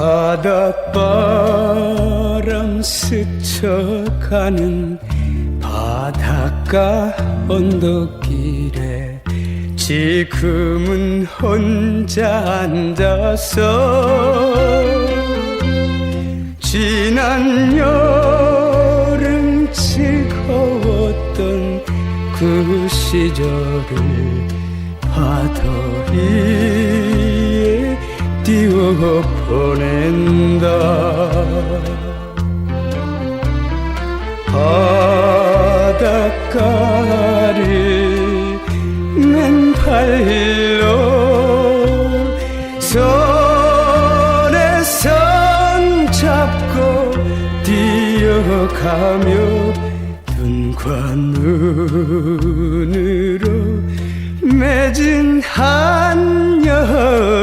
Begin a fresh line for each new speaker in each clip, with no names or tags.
바닷바람 스쳐가는 바닷가 언덕길에 지금은 혼자 앉아서 지난 여름 즐거웠던 그 시절을 파도 위에 띄워 보낸다. 바닷가를 맨발로 손에 손 잡고 뛰어가며 눈과 눈으로 맺은 한여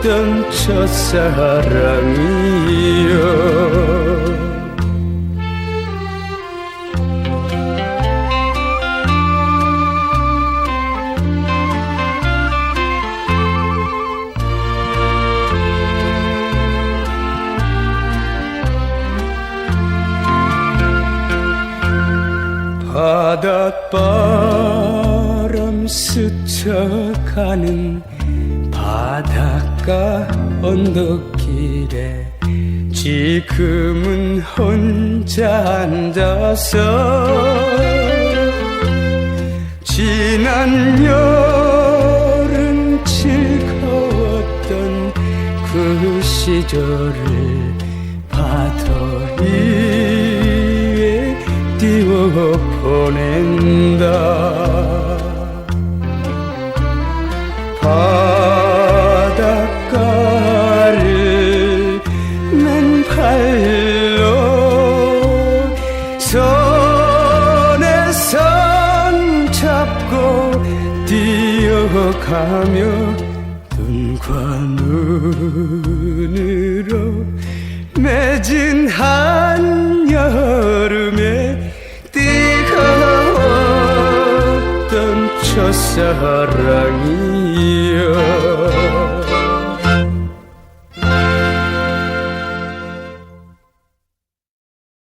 뜨거웠던 첫사랑이여. 바닷바람 스쳐가는 바닷가 언덕길에 지금은 혼자 앉아서 지난 여름 즐거웠던 그 시절을 파도 위에 띄워 보낸다 맨발로 손에 손 잡고 뛰어가며 눈과 눈으로 맺은 한 여름에 뜨거웠던 첫사랑이여